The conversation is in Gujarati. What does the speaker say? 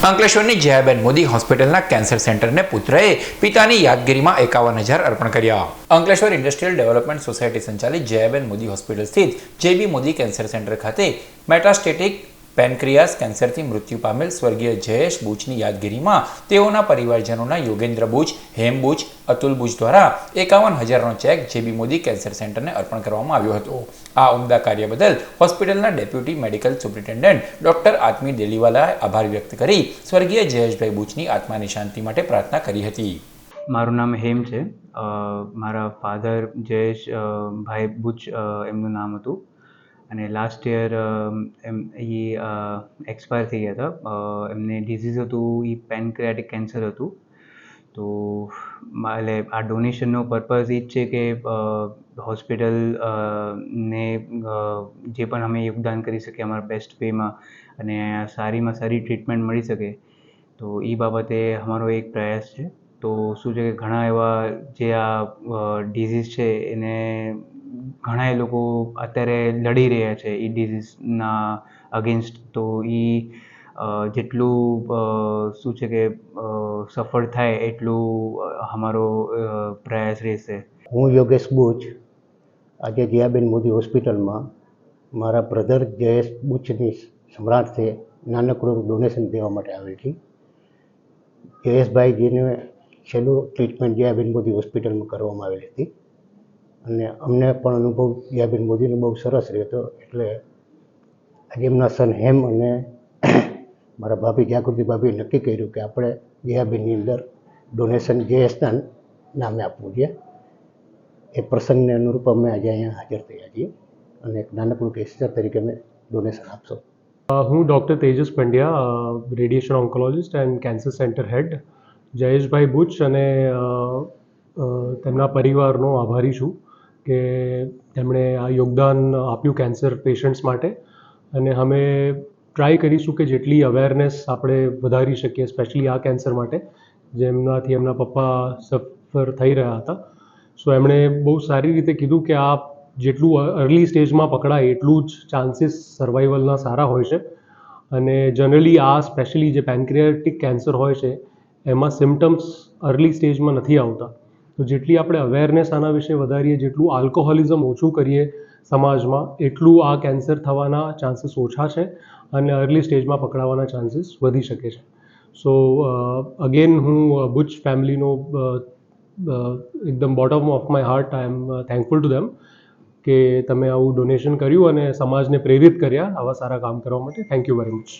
અંકલેશ્વરની જયાબેન મોદી હોસ્પિટલના કેન્સર સેન્ટરને પુત્રએ પિતાની યાદગીરીમાં એકાવન હજાર અર્પણ કર્યા. અંકલેશ્વર ઇન્ડસ્ટ્રીયલ ડેવલપમેન્ટ સોસાયટી સંચાલિત જયાબેન મોદી હોસ્પિટલ સ્થિત J B Modi cancer centre ખાતે મેટાસ્ટેટિક પેનક્રિયાસ કેન્સરથી મૃત્યુ પામેલ સ્વર્ગીય જયેશ બુચની યાદગીરીમાં તેઓના પરિવારજનોના યોગેન્દ્ર બુચ, હેમ બુચ, અતુલ બુચ દ્વારા એકાવન હજારનો cheque J B Modi cancer સેન્ટરને અર્પણ કરવામાં આવ્યો હતો. આ ઉમદા કાર્ય બદલ હોસ્પિટલના deputy medical superintendent doctor Atmi ડેલીવાલાએ આભાર વ્યક્ત કરી સ્વર્ગીય જયેશભાઈ બુચની આત્માની શાંતિ માટે પ્રાર્થના કરી હતી. મારું નામ હેમ છે. મારા ફાધર જયેશ ભાઈ બુચ એમનું નામ હતું. અને લાસ્ટ યર એમ એ એક્સપાયર થઈ ગયા હતા. એમને ડિઝીઝ હતું એ પેનક્રિયાટિક કેન્સર હતું. તો, એટલે આ ડોનેશનનો પર્પઝ એ જ છે કે હોસ્પિટલ ને જે પણ અમે યોગદાન કરી શકીએ અમારા બેસ્ટ વેમાં અને સારીમાં સારી ટ્રીટમેન્ટ મળી શકે, તો એ બાબતે અમારો એક પ્રયાસ છે. તો શું છે કે ઘણા એવા જે આ ડિઝીઝ છે એને ઘણા લોકો અત્યારે લડી રહ્યા છે એ ડિઝીઝના અગેન્સ્ટ તો એ જેટલું શું છે કે સફળ થાય એટલું અમારો પ્રયાસ રહેશે. હું યોગેશ બુચ. આજે જયાબેન મોદી હોસ્પિટલમાં મારા બ્રધર જયેશ બુચની સમ્રાટથી નાનકડું ડોનેશન દેવા માટે આવી હતી. જયેશભાઈજીને છેલ્લું ટ્રીટમેન્ટ જયાબેન મોદી હોસ્પિટલમાં કરવામાં આવેલી હતી. અને અમને પણ અનુભવ જયાબેન મોદીનો બહુ સરસ રહ્યો હતો એટલે આજે એમના સન હેમ અને મારા ભાભી જાગૃતિ ભાભીએ નક્કી કર્યું કે આપણે જયાબેનની અંદર ડોનેશન જયેશના નામે આપવું છે, એ પ્રસંગને અનુરૂપ અમે આજે અહીંયા હાજર થયા છીએ અને એક નાનકડું ગેસ્ટર તરીકે અમે ડોનેશન આપશો. હું doctor Tejas Pandya radiation oncologist and cancer centre head Jayeshbhai Buch અને તેમના પરિવારનો આભારી છું. કે તેમણે આ યોગદાન આપ્યું કેન્સર પેશન્ટ્સ માટે. અને અમે ટ્રાય કરીશું કે જેટલી અવેરનેસ આપણે વધારી શકીએ સ્પેશિયલી આ કેન્સર માટે, જેમનાથી એમના પપ્પા સફર થઈ રહ્યા હતા. સો એમણે બહુ સારી રીતે કીધું કે આ જેટલું અર્લી સ્ટેજમાં પકડાય, એટલું જ ચાન્સીસ સર્વાઈવલના સારા હોય છે. અને જનરલી આ સ્પેશિયલી જે પેન્ક્રિયાટિક કેન્સર હોય છે, એમાં સિમ્ટમ્સ અર્લી સ્ટેજમાં નથી આવતા. તો જેટલી આપણે અવેરનેસ આના વિશે વધારીએ, જેટલું આલ્કોહોલિઝમ ઓછું કરીએ સમાજમાં, એટલું આ કેન્સર થવાના ચાન્સીસ ઓછા છે અને અર્લી સ્ટેજમાં પકડાવાના ચાન્સીસ વધી શકે છે. સો અગેન હું બુચ ફેમિલીનો એકદમ bottom of my heart I am thankful to them કે તમે આવું ડોનેશન કર્યું અને સમાજને પ્રેરિત કર્યા આવા સારા કામ કરવા માટે. Thank you very much